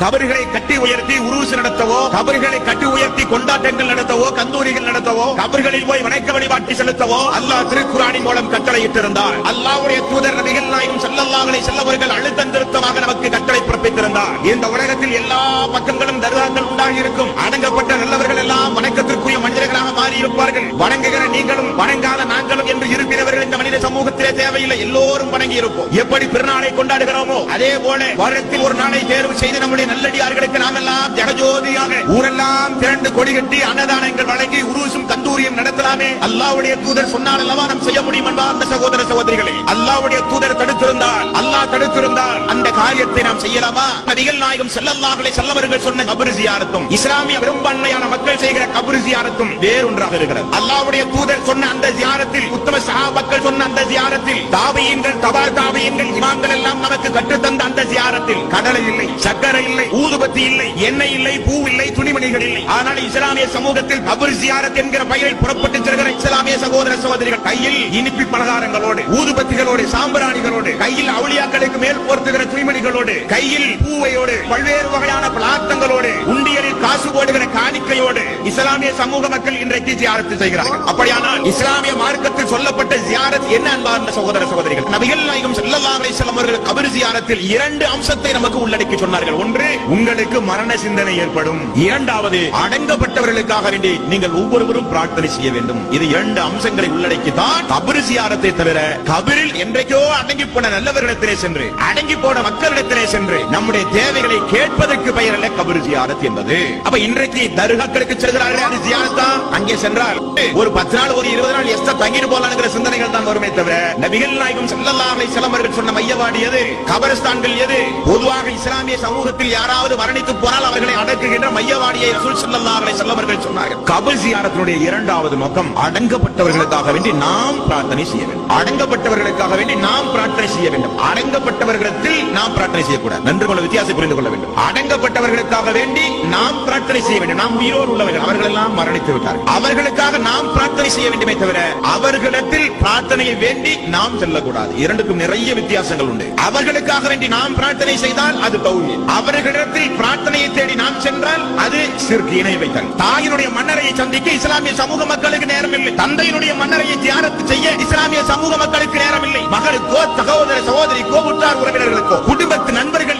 கபர்களை கட்டி உயர்த்தி உருசு நடத்தவோ கபர்களை கட்டி உயர்த்தி கொண்டாட்டங்கள் நடத்தவோ கந்தூரிகள் நடத்தவோ கபர்களில் போய் வணக்க வழிபாட்டி செலுத்தவோ அல்லாஹ் திருக்குறானின் மூலம் கட்டளையிட்டிருந்தார். அல்லாவுடைய தூதர் நபிகள் நாயும் செல்லல்லாமலை செல்லவர்கள் அழுத்தம் திருத்தமாக நமக்கு கட்டளை பிறப்பித்திருந்தார். இந்த உலகத்தில் எல்லா பக்கங்களும் தர்காக்கள் உண்டாகி இருக்கும் அடங்கப்பட்ட நல்லவர்கள் எல்லாம் வணக்கத்திற்குரிய மனிதர்களாக மாறி இருப்பார்கள் வணங்குகிற நீங்களும் வணங்காத நாங்களும் என்று இருக்கிறவர்கள் இந்த மனித சமூகத்திலே தேவையில்லை. எல்லோரும் வணங்கி இருப்போம். எப்படி பிறநாளை கொண்டாடுகிறோமோ அதே போல வாரத்தில் ஒரு நாளை தேர்வு செய்து நம்முடைய நல்லடியார்களுக்கு நாம் எல்லாம் ஜெகஜோதியாக ஊரெல்லாம் திரண்டு கொடி கட்டி அன்னதானங்கள் வழங்கி உருசும் கந்தூரியம் நடத்தலாமே. அல்லாவுடைய தூதர் சொன்னால் அல்லவா நாம் செய்ய முடியும் என்பா அந்த சகோதர சகோதரிகளே. அல்லாவுடைய தூதர் தடுத்திருந்தால் அல்லாஹ் தடுத்திருந்தால் அந்த காரியத்தை நாம் செய்யலாமா? நபிகள் நாயகம் செல்லல்லாஹலை செல்லவர்கள் சொன்ன கபரு ஜியாரத்தும் இஸ்லாமிய பெரும்பான்மையான மக்கள் செய்கிற கபரு ஜியாரத்தும் வேறொன்றாக இருக்கிறது. அல்லாவுடைய தூதர் சொன்ன அந்த ஜியாரத்தில் உத்தம சஹாபாக்கள் சொன்ன அந்த ஜியாரத்தில் தாபியீன்கள் தபா தாபியீன்கள் இமாம்கள் எல்லாம் நமக்கு கற்றுத்தந்த ஜியாரத்தில் கடலை இல்லை சக்கரை இல்லை ஊதுபத்தி இல்லை எண்ணெய் இல்லை பூ இல்லை துணிமணிகள் இல்லை. ஆனால் இஸ்லாமிய சமூகத்தில் கபர் ஜியாரத் என்கிற பெயரில் புறப்பட்டு செல்கிற இஸ்லாமிய சகோதர சகோதரிகள் கையில் இனிப்பி பலகாரங்களோடு ஊதுபத்திகளோடு சாம்பிராணிகளோடு கையில் அவுளியாக்களுக்கு மேல் போர்த்துகிற துணிமணிகளோடு கையில் பூவையோடு பல்வேறு வகையான பலாத்தங்களோடு உண்டியலில் காசு போடுகிற காணிக்கையோடு இஸ்லாமிய சமூக மக்கள் இன்றைக்கு ஜியாரத்து செய்கிறார்கள். அப்படியானால் இஸ்லாமிய மார்க்கத்தில் சொல்லப்பட்ட ஜியாரத் என்ன அன்பார்ந்த சகோதர சகோதரிகள்? நபிகள் நாயகம் செல்லல்லா அலைஹி அவர்கள் கபர் ஜியாரத்தில் இரண்டு அம்சத்தை நமக்கு உள்ளடக்கி சொன்னார்கள். ஒன்று உங்களுக்கு மரண சிந்தனை ஏற்படும். இரண்டாவது அடங்கப்பட்டவர்களுக்காக வேண்டி நீங்கள் ஒவ்வொருவரும் பிரார்த்தனை செய்ய வேண்டும். இது இரண்டு அம்சங்களை உள்ளடக்கி தான் கபர் ஜியாரத்தை தவிர கபரில் என்றைக்கோ அடங்கி போன நல்லவர்களிடத்திலே சென்று அடங்கி போன மக்களிடத்திலே சென்று நம்முடைய தேவைகளை கேட்பதற்கு பெயரல்ல அல்ல கபர் ஜியாரத் என்பது. அப்ப இன்றைக்கு தர்காக்களுக்கு செல்கிறார்கள் அது ஜியாரத்தா அங்கே சென்றார். ஒரு பத்து நாள் ஒரு இருபது நாள் எஸ்டா தங்கிட்டு போலாங்கிற சிந்தனைகள் தான் வருமே தவிர நபிகள் நாயகம் ஸல்லல்லாஹு அலைஹி சொன்ன மையவாடி எது? கபரஸ்தான்கள் எது? பொதுவாக இஸ்லாமிய சமூகத்தில் யாராவது மரணித்து போனால் அவர்களை அடக்குகின்ற மையவாடியை ரசூல் ஸல்லல்லாஹு அலைஹி சொன்னார்கள். கபர் ஜியாரத்தினுடைய இரண்டாவது நோக்கம் அடங்கப்பட்டவர்களுக்காக வேண்டி நாம் பிரார்த்தனை செய்ய வேண்டும். அடங்கப்பட்டவர்களுக்காக வேண்டி நாம் பிரார்த்தனை செய்ய வேண்டும். அடங்கப்பட்டவர்களிடத்தில் நாம் பிரார்த்தனை செய்யக்கூடாது. நன்று கொள்ள வித்தியாசம் புரிந்து கொள்ள வேண்டும். அடங்கப்பட்டவர்களுக்காக வேண்டி நாம் பிரார்த்தனை செய்ய வேண்டும். நாம் உயிரோடு உள்ளவர்கள் இருக்கிறார்கள் அவர்கள் எல்லாம் மரணித்து விட்டார்கள். அவர்களுக்காக நாம் பிரார்த்தனை செய்ய வேண்டுமே தவிர அவர்களிடத்தில் பிரார்த்தனையை வேண்டி நாம் செல்லக்கூடாது. இரண்டுக்கும் நிறைய வித்தியாசங்கள் உண்டு. அவர்களுக்காக வேண்டி நாம் பிரார்த்தனை செய்தால் அது தௌஹீத். அவர்களிடத்தில் பிரார்த்தனையை தேடி நாம் சென்றால் அது சிற்கு இணை வைத்தல். தாயினுடைய மன்னரையை சந்திக்க இஸ்லாமிய சமூக மக்களுக்கு நேரம் இல்லை தந்தையினுடைய மன்னரையை தியானத்து செய்ய இஸ்லாமிய சமூக மக்களுக்கு நேரம் இல்லை மகளுக்கோ சகோதர சகோதரிக்கோ உற்றார் உறவினர்களுக்கோ குடும்பத்து நண்பர்கள்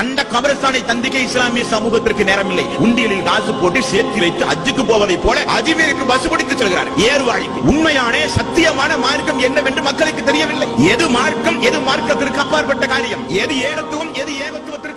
அந்த கபரஸ்தானை தந்திக்க இஸ்லாமிய சமூகத்திற்கு நேரம் இல்லை உண்டியலில் காசு போட்டு சேர்த்து வைத்து அஜுக்கு போவதை போல அஜிமீருக்கு பஸ் பிடித்து செல்கிறார். ஏர்வாழிக்கு உண்மையான சத்தியமான மார்க்கம் என்னவென்று மக்களுக்கு தெரியவில்லை. எது மார்க்கம் எது மார்க்கத்திற்கு அப்பாற்பட்ட காரியம்? எது ஏகத்துவம் எது ஏகத்துவத்திற்கு